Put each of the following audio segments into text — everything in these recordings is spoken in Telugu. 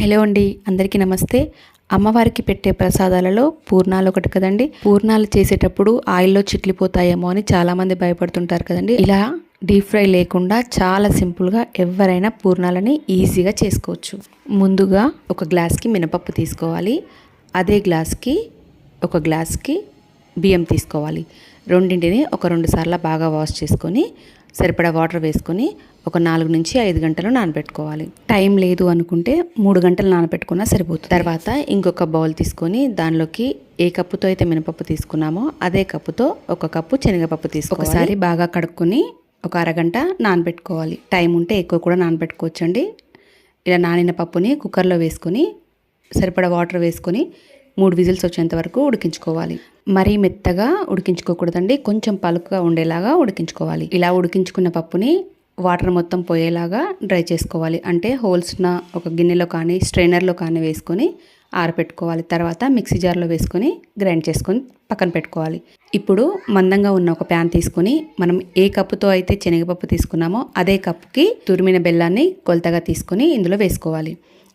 హలో అండి అందరికీ నమస్తే. అమ్మవారికి పెట్టే ప్రసాదాలలో పూర్ణాలు ఒకటి కదండి. పూర్ణాలు చేసేటప్పుడు ఆయిల్లో చిట్లిపోతాయేమో అని చాలామంది భయపడుతుంటారు కదండి. ఇలా డీప్ ఫ్రై లేకుండా చాలా సింపుల్గా ఎవరైనా పూర్ణాలని ఈజీగా చేసుకోవచ్చు. ముందుగా ఒక గ్లాస్కి మినపప్పు తీసుకోవాలి. అదే గ్లాస్కి ఒక గ్లాస్కి బియ్యం తీసుకోవాలి. రెండింటిని ఒక రెండు సార్లు బాగా వాష్ చేసుకొని సరిపడా వాటర్ వేసుకొని ఒక నాలుగు నుంచి ఐదు గంటలు నానబెట్టుకోవాలి. టైం లేదు అనుకుంటే మూడు గంటలు నానబెట్టుకున్నా సరిపోతుంది. తర్వాత ఇంకొక బౌల్ తీసుకొని దానిలోకి ఏ కప్పుతో అయితే మినపప్పు తీసుకున్నామో అదే కప్పుతో ఒక కప్పు శనగపప్పు తీసుకోవాలి. ఒకసారి బాగా కడుక్కొని ఒక అరగంట నానబెట్టుకోవాలి. టైం ఉంటే ఎక్కువ కూడా నానబెట్టుకోవచ్చండి. ఇలా నానిన పప్పుని కుక్కర్లో వేసుకొని సరిపడా వాటర్ వేసుకొని మూడు విజిల్స్ వచ్చేంత వరకు ఉడికించుకోవాలి. మరీ మెత్తగా ఉడికించుకోకూడదండి. కొంచెం పలుకుగా ఉండేలాగా ఉడికించుకోవాలి. ఇలా ఉడికించుకున్న పప్పుని వాటర్ మొత్తం పోయేలాగా డ్రై చేసుకోవాలి. అంటే హోల్స్న ఒక గిన్నెలో కానీ స్ట్రైనర్లో కానీ వేసుకొని ఆరపెట్టుకోవాలి. తర్వాత మిక్సీ జార్లో వేసుకొని గ్రైండ్ చేసుకొని పక్కన పెట్టుకోవాలి. ఇప్పుడు మందంగా ఉన్న ఒక ప్యాన్ తీసుకొని మనం ఏ కప్పుతో అయితే శనగపప్పు తీసుకున్నామో అదే కప్పుకి తురిమిన బెల్లాన్ని కొలతగా తీసుకొని ఇందులో వేసుకోవాలి.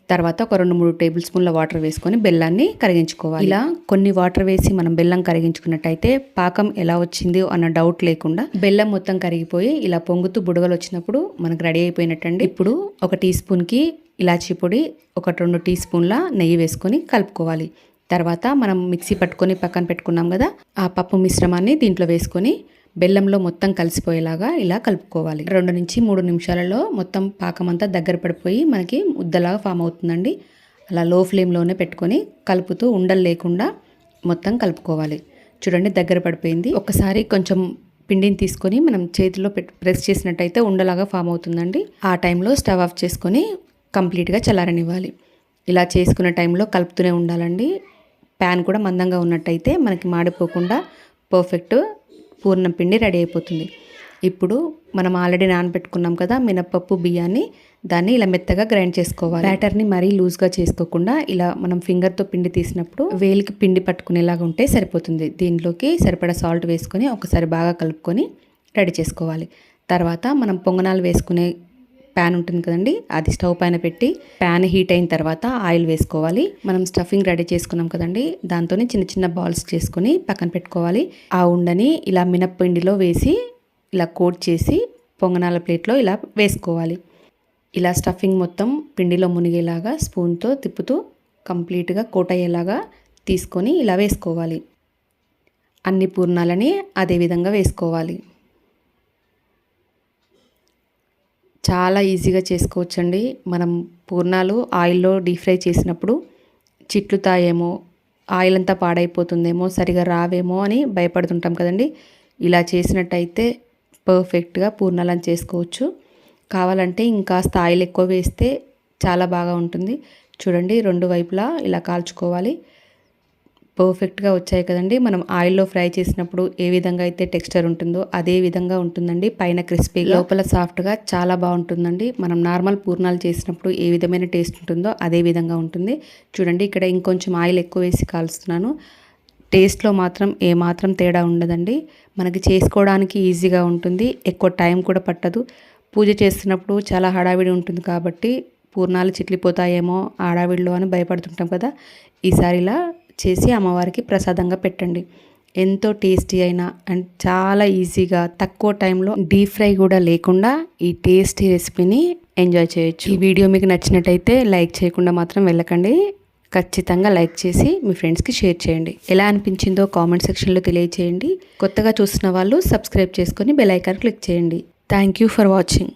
తర్వాత ఒక రెండు మూడు టేబుల్ స్పూన్ల వాటర్ వేసుకొని బెల్లాన్ని కరిగించుకోవాలి. ఇలా కొన్ని వాటర్ వేసి మనం బెల్లం కరిగించుకున్నట్టయితే పాకం ఎలా వచ్చింది అన్న డౌట్ లేకుండా బెల్లం మొత్తం కరిగిపోయి ఇలా పొంగుతూ బుడగలు వచ్చినప్పుడు మనకు రెడీ అయిపోయినట్టండి. ఇప్పుడు ఒక టీ స్పూన్కి ఇలాచీ పొడి ఒక రెండు టీ స్పూన్ల నెయ్యి వేసుకొని కలుపుకోవాలి. తర్వాత మనం మిక్సీ పట్టుకొని పక్కన పెట్టుకున్నాం కదా ఆ పప్పు మిశ్రమాన్ని దీంట్లో వేసుకొని బెల్లంలో మొత్తం కలిసిపోయేలాగా ఇలా కలుపుకోవాలి. రెండు నుంచి మూడు నిమిషాలలో మొత్తం పాకం అంతా దగ్గర పడిపోయి మనకి ముద్దలాగా ఫామ్ అవుతుందండి. అలా లో ఫ్లేమ్లోనే పెట్టుకొని కలుపుతూ ఉండలు లేకుండా మొత్తం కలుపుకోవాలి. చూడండి దగ్గర పడిపోయింది. ఒకసారి కొంచెం పిండిని తీసుకొని మనం చేతిలో పెట్టి ప్రెస్ చేసినట్టయితే ఉండలాగా ఫామ్ అవుతుందండి. ఆ టైంలో స్టవ్ ఆఫ్ చేసుకొని కంప్లీట్గా చల్లారనివ్వాలి. ఇలా చేసుకున్న టైంలో కలుపుతూనే ఉండాలండి. ప్యాన్ కూడా మందంగా ఉన్నట్టయితే మనకి మాడిపోకుండా పర్ఫెక్ట్ పూర్ణం పిండి రెడీ అయిపోతుంది. ఇప్పుడు మనం ఆల్రెడీ నానబెట్టుకున్నాం కదా మినప్పప్పు బియ్యాన్ని దాన్ని ఇలా మెత్తగా గ్రైండ్ చేసుకోవాలి. బ్యాటర్ని మరీ లూజ్గా చేసుకోకుండా ఇలా మనం ఫింగర్తో పిండి తీసినప్పుడు వేలికి పిండి పట్టుకునేలాగా ఉంటే సరిపోతుంది. దీంట్లోకి సరిపడా సాల్ట్ వేసుకొని ఒకసారి బాగా కలుపుకొని రెడీ చేసుకోవాలి. తర్వాత మనం పొంగనాలు వేసుకునే ప్యాన్ ఉంటుంది కదండి అది స్టవ్ పైన పెట్టి ప్యాన్ హీట్ అయిన తర్వాత ఆయిల్ వేసుకోవాలి. మనం స్టఫింగ్ రెడీ చేసుకున్నాం కదండి దాంతోనే చిన్న చిన్న బాల్స్ చేసుకొని పక్కన పెట్టుకోవాలి. ఆ ఉండని ఇలా మినప్పిండిలో వేసి ఇలా కోట్ చేసి పొంగనాల ప్లేట్లో ఇలా వేసుకోవాలి. ఇలా స్టఫింగ్ మొత్తం పిండిలో మునిగేలాగా స్పూన్తో తిప్పుతూ కంప్లీట్గా కోట్ అయ్యేలాగా తీసుకొని ఇలా వేసుకోవాలి. అన్ని పూర్ణాలని అదే విధంగా వేసుకోవాలి. చాలా ఈజీగా చేసుకోవచ్చండి. మనం పూర్ణాలు ఆయిల్లో డీప్ ఫ్రై చేసినప్పుడు చిట్లుతాయేమో ఆయిల్ అంతా పాడైపోతుందేమో సరిగా రావేమో అని భయపడుతుంటాం కదండి. ఇలా చేసినట్టయితే పర్ఫెక్ట్గా పూర్ణాలను చేసుకోవచ్చు. కావాలంటే ఇంకాస్త ఆయిల్ ఎక్కువ వేస్తే చాలా బాగా ఉంటుంది. చూడండి రెండు వైపులా ఇలా కాల్చుకోవాలి. పర్ఫెక్ట్గా వచ్చాయి కదండి. మనం ఆయిల్లో ఫ్రై చేసినప్పుడు ఏ విధంగా అయితే టెక్స్చర్ ఉంటుందో అదే విధంగా ఉంటుందండి. పైన క్రిస్పీ లోపల సాఫ్ట్గా చాలా బాగుంటుందండి. మనం నార్మల్ పూర్ణాలు చేసినప్పుడు ఏ విధమైన టేస్ట్ ఉంటుందో అదే విధంగా ఉంటుంది. చూడండి ఇక్కడ ఇంకొంచెం ఆయిల్ ఎక్కువ వేసి కాలుస్తున్నాను. టేస్ట్లో మాత్రం ఏమాత్రం తేడా ఉండదండి. మనకి చేసుకోవడానికి ఈజీగా ఉంటుంది. ఎక్కువ టైం కూడా పట్టదు. పూజ చేస్తున్నప్పుడు చాలా హడావిడి ఉంటుంది కాబట్టి పూర్ణాలు చిట్లిపోతాయేమో హడావిడిలో అని భయపడుతుంటాం కదా. ఈసారి ఇలా చేసి అమ్మవారికి ప్రసాదంగా పెట్టండి. ఎంతో టేస్టీ అయినా అండ్ చాలా ఈజీగా తక్కువ టైంలో డీప్ ఫ్రై కూడా లేకుండా ఈ టేస్టీ రెసిపీని ఎంజాయ్ చేయొచ్చు. ఈ వీడియో మీకు నచ్చినట్టయితే లైక్ చేయకుండా మాత్రం వెళ్ళకండి. ఖచ్చితంగా లైక్ చేసి మీ ఫ్రెండ్స్కి షేర్ చేయండి. ఎలా అనిపించిందో కామెంట్ సెక్షన్లో తెలియచేయండి. కొత్తగా చూస్తున్న వాళ్ళు సబ్స్క్రైబ్ చేసుకొని బెల్ ఐకాన్ క్లిక్ చేయండి. Thank you for watching.